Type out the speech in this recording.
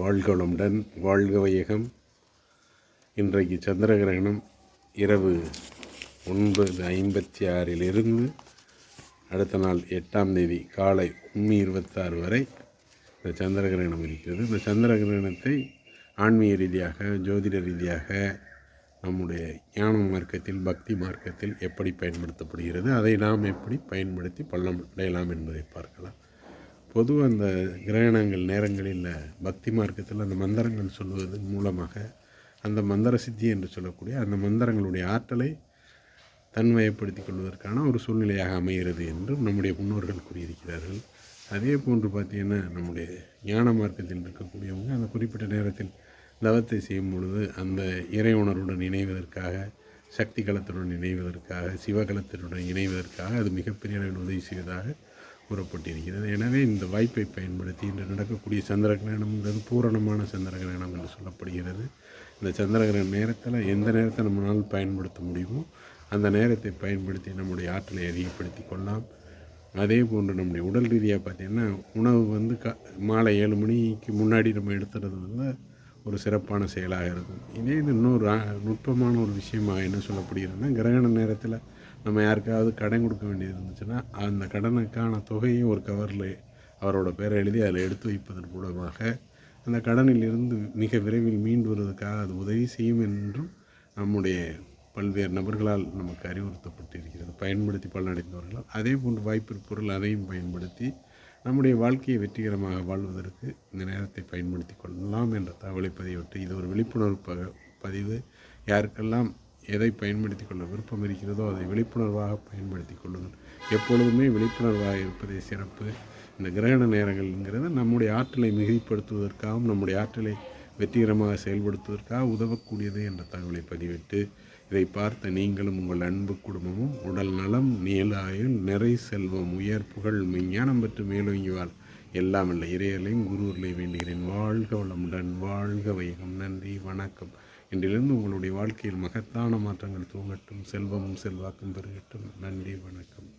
வாழ்கவளமுடன் வாழ்க வையகம். இன்றைக்கு சந்திர கிரகணம் இரவு ஒன்பது ஐம்பத்தி ஆறிலிருந்து அடுத்த நாள் எட்டாம் தேதி காலை ஒன்று இருபத்தாறு வரை இந்த சந்திர கிரகணம் இருக்கிறது. இந்த சந்திர கிரகணத்தை ஆன்மீக ரீதியாக ஜோதிட ரீதியாக நம்முடைய ஞான மார்க்கத்தில் பக்தி மார்க்கத்தில் எப்படி பயன்படுத்தப்படுகிறது அதை நாம் எப்படி பயன்படுத்தி பள்ளம் அடையலாம் என்பதை பார்க்கலாம். பொதுவாக அந்த கிரகணங்கள் நேரங்களில் பக்தி மார்க்கத்தில் அந்த மந்திரங்கள் சொல்வதன் மூலமாக அந்த மந்திர சித்தி என்று சொல்லக்கூடிய அந்த மந்திரங்களுடைய ஆற்றலை தன்மயப்படுத்தி கொள்வதற்கான ஒரு சூழ்நிலையாக அமைகிறது என்றும் நம்முடைய முன்னோர்கள் கூறியிருக்கிறார்கள். அதே போன்று பார்த்தீங்கன்னா நம்முடைய ஞான மார்க்கத்தில் இருக்கக்கூடியவங்க அந்த குறிப்பிட்ட நேரத்தில் தவத்தை செய்யும் பொழுது அந்த இறை உணர்வுடன் இணைவதற்காக சக்தி களத்துடன் இணைவதற்காக சிவகலத்தினுடன் இணைவதற்காக அது மிகப்பெரிய அளவில் உதவி செய்வதாக கூறப்பட்டிருக்கிறது. எனவே இந்த வாய்ப்பை பயன்படுத்தி இன்று நடக்கக்கூடிய சந்திர கிரகணம்ங்கிறது பூரணமான சந்திர கிரகணம் என்று சொல்லப்படுகிறது. இந்த சந்திர கிரகண நேரத்தில் எந்த நேரத்தை நம்மளால் பயன்படுத்த முடியுமோ அந்த நேரத்தை பயன்படுத்தி நம்முடைய ஆற்றலை அதிகப்படுத்தி கொள்ளலாம். அதே போன்று நம்முடைய உடல் ரீதியாக பார்த்திங்கன்னா உணவு வந்து க மாலை ஏழு மணிக்கு முன்னாடி நம்ம எடுத்துறது வந்து ஒரு சிறப்பான செயலாக இருக்கும். இதே இது இன்னொரு நுட்பமான ஒரு விஷயமாக என்ன சொல்லப்படுகிறதுனா கிரகண நேரத்தில் நம்ம யாருக்காவது கடன் கொடுக்க வேண்டியது இருந்துச்சுன்னா அந்த கடனுக்கான தொகையை ஒரு கவரில் அவரோட பேரை எழுதி அதில் எடுத்து வைப்பதன் மூலமாக அந்த கடனில் இருந்து மிக விரைவில் மீண்டு வருவதற்காக அது உதவி செய்யும் என்றும் நம்முடைய பல்வேறு நபர்களால் நமக்கு அறிவுறுத்தப்பட்டிருக்கிறது. பயன்படுத்தி பலனடைந்தவர்களால். அதே போன்று வாய்ப்பு பொருள் அதையும் பயன்படுத்தி நம்முடைய வாழ்க்கையை வெற்றிகரமாக வாழ்வதற்கு இந்த நேரத்தை பயன்படுத்தி கொள்ளலாம் என்ற தகவலை பதிவிட்டு இது ஒரு விழிப்புணர்வு ப பதிவு. யாருக்கெல்லாம் எதை பயன்படுத்தி கொள்ள விருப்பம் இருக்கிறதோ அதை விழிப்புணர்வாக பயன்படுத்தி கொள்ளுங்கள். எப்பொழுதுமே விழிப்புணர்வாக இருப்பதே சிறப்பு. இந்த கிரகண நேரங்கள்ங்கிறது நம்முடைய ஆற்றலை மிகுதிப்படுத்துவதற்காகவும் நம்முடைய ஆற்றலை வெற்றிகரமாக செயல்படுத்துவதற்காக உதவக்கூடியது என்ற தகவலை பதிவிட்டு இதை பார்த்த நீங்களும் உங்கள் அன்பு குடும்பமும் உடல் நலம் நீலாயுள் நிறை செல்வம் உயர் புகழ் மெஞ்ஞானம் பெற்று மேலோங்கிவார். எல்லாம் இல்லை இறையலையும் குருவர்களையும் வேண்டுகிறேன். வாழ்க வளமுடன் வாழ்க வைகம் நன்றி வணக்கம். இன்றிலிருந்து உங்களுடைய வாழ்க்கையில் மகத்தான மாற்றங்கள் தூங்கட்டும் செல்வமும் செல்வாக்கும் பெருகட்டும். நன்றி வணக்கம்.